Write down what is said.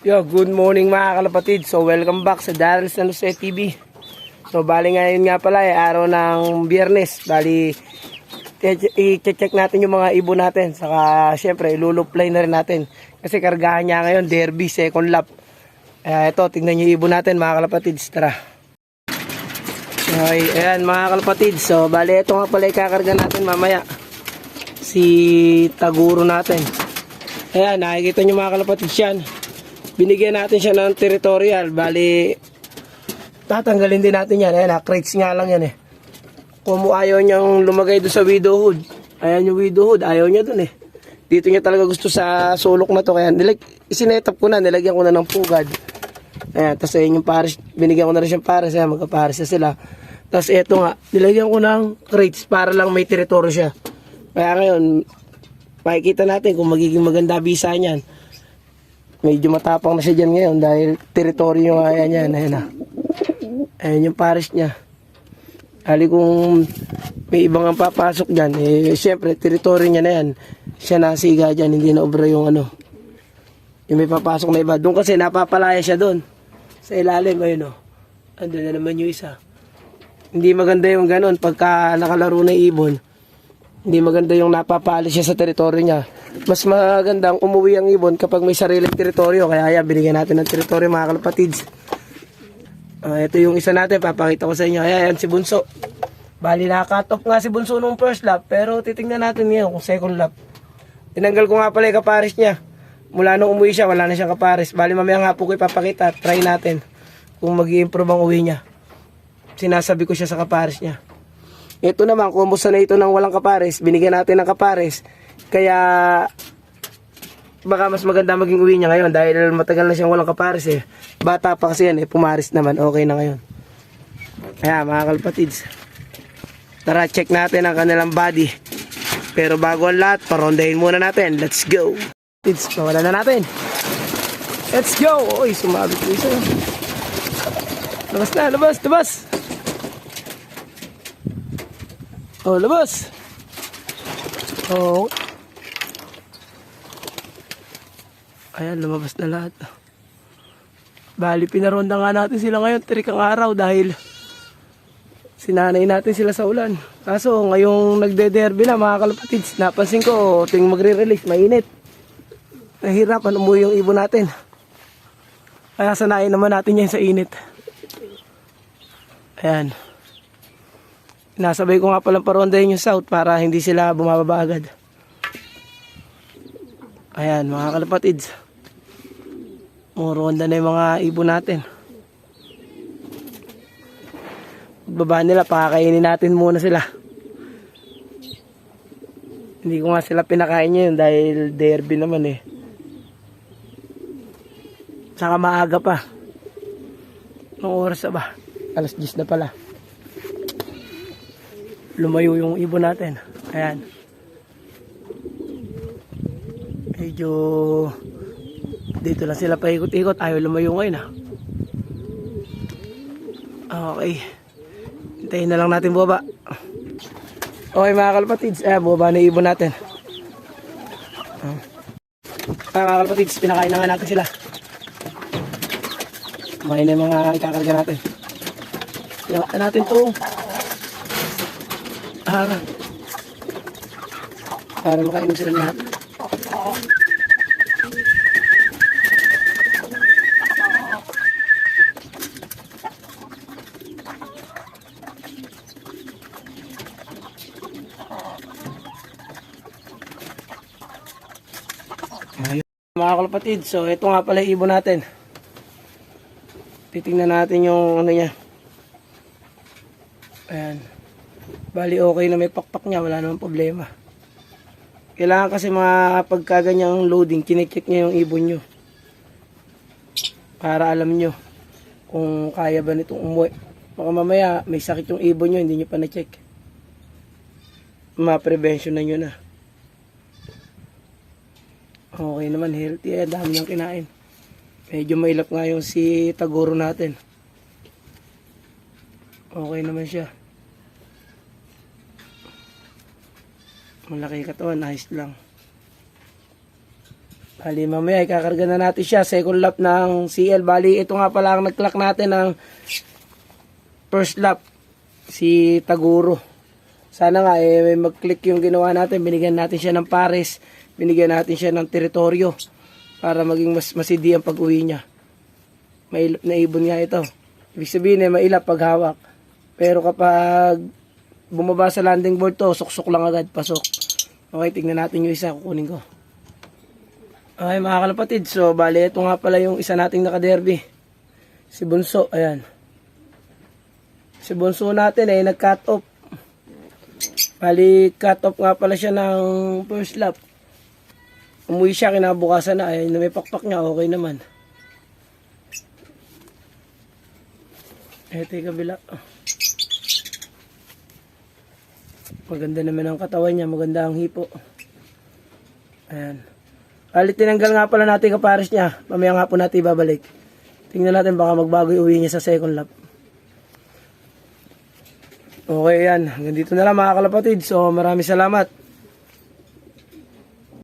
Yo, good morning mga kalapatid. So, welcome back sa Daryl San Jose TV. So, bali ngayon nga pala ay araw ng biyernes. Bali, i-check natin yung mga ibon natin. Saka, syempre, iluluplay na rin natin. Kasi kargahan niya ngayon, derby, second lap. Eh, ito, tingnan niyo ibon natin mga kalapatid. Tara. Okay, ayan mga kalapatid. So, bali, ito nga pala ikakarga natin mamaya. Si Taguro natin. Ayan, nakikita niyo mga kalapatid yan binigyan natin siya ng territorial. Bali, tatanggalin din natin yan. Ayan, ha, crates nga lang yan eh. Kung ayaw niyang lumagay doon sa widowhood, ayan yung widowhood, ayaw niya doon eh. Dito niya talaga gusto sa sulok na to. Kaya nilag, isinetap ko na, nilagyan ko na ng pugad. Ayan, tapos ayun yung pares, binigyan ko na rin siyang pares. Ayan, magkapares na sila. Tapos eto nga, nilagyan ko ng crates para lang may teritoryo siya. Kaya ngayon, makikita natin kung magiging maganda bisa niyan medyo matapang na siya dyan ngayon dahil teritoryo nga yan yan. Ayan na. Ayan yung pares niya. Ali kung may ibang ang papasok dyan, eh, syempre, teritoryo niya na yan. Siya nasiga dyan, hindi na obra yung ano. Yung may papasok na iba. Doon kasi napapalaya siya doon. Sa ilalim, ayun o. Andun na naman yung isa. Hindi maganda yung ganun pagka nakalaro na ibon. Hindi maganda yung napapali siya sa teritoryo niya. Mas magandang umuwi ang ibon kapag may sariling teritoryo. Kaya yan, binigyan natin ng teritoryo mga kalapatids. Ah, ito yung isa natin, papakita ko sa inyo. Ayan, yan si Bunso. Bali, naka-cut nga si Bunso nung first lap. Pero titingnan natin ngayon kung second lap. Tinanggal ko nga pala yung kapares niya. Mula nung umuwi siya, wala na siyang kapares. Bali, mamaya nga po ko ipapakita. Try natin kung mag improve ang uwi niya. Sinasabi ko siya sa kapares niya. Ito naman, kumusta na ito ng walang kapares, binigyan natin ng kapares. Kaya, baka mas maganda maging uwi niya ngayon dahil matagal na siyang walang kapares eh. Bata pa kasi yan eh, pumaris naman, okay na ngayon. Kaya mga kalpatids, tara check natin ang kanilang body. Pero bago ang lahat, parondahin muna natin. Let's go! Tids, pawala na natin. Let's go! Uy, sumabit ko isa. Labas na, labas, labas! Oh, labas. Oh. Ayan, lumabas na lahat. Bali, pinaronda nga natin sila ngayon, trikang araw dahil sinanay natin sila sa ulan. Kaso, ngayong nagde-derby na mga kalapatids, napansin ko, ting magre-release, mainit. Nahirapan umuwi yung ibon natin. Kaya sanayin naman natin yan sa init. Ayan. Nasabay ko nga palang parondahin yung south para hindi sila bumababa agad. Ayan, mga kalapatids. Muronda na yung mga ibon natin. Pagbaba nila, pakakainin natin muna sila. Hindi ko nga sila pinakain ngayon dahil derby naman eh. Saka maaga pa. Anong oras na ba? Alas 10 na pala lumayo yung ibon natin. Ayan. Medyo dito lang sila paikot-ikot. Ayaw lumayo ngayon ah. Okay. Hintayin na lang natin baba. Okay mga kalpatids. Eh, baba na ibon natin. Ah, mga kalpatids, pinakain na nga natin sila. Kumain na mga ikakarga natin. Yawa natin to harang. Para makainom sila lahat. Mga kalapatid, so ito nga pala ibon natin. Titingnan natin yung ano niya. Ayan. Bali okay na may pakpak niya, wala namang problema. Kailangan kasi mga pagkaganyang loading, kinecheck niya yung ibon nyo. Para alam nyo kung kaya ba nitong umuwi. Baka mamaya may sakit yung ibon nyo, hindi nyo pa na-check. Ma-prevention na nyo na. Okay naman, healthy. Eh, dami niyang kinain. Medyo mailap nga yung si Tagoro natin. Okay naman siya. Malaki katawan, nice lang. Bali, mamaya ikakarga na natin siya. Second lap ng CL. Bali, ito nga pala ang nag-clock natin ng first lap. Si Taguro. Sana nga, eh, mag-click yung ginawa natin. Binigyan natin siya ng pares. Binigyan natin siya ng teritoryo. Para maging mas masidi ang pag-uwi niya. May naibon nga ito. Ibig sabihin, eh, mailap pag hawak. Pero kapag bumaba sa landing board to, suksok lang agad, pasok. Okay, tignan natin yung isa, kukunin ko. Okay, mga kalapatid, so bali, ito nga pala yung isa nating nakaderby. Si Bunso, ayan. Si Bunso natin ay nag-cut off. Bali, cut off nga pala siya ng first lap. Umuwi siya, kinabukasan na, ay may pakpak niya, okay naman. Ito yung kabila. Maganda naman ang katawan niya, maganda ang hipo. Ayan. Bali, tinanggal nga pala natin kapares niya. Mamaya nga po natin ibabalik. Tingnan natin baka magbago yung uwi niya sa second lap. Okay yan. Hanggang dito na lang mga kalapatid. So maraming salamat.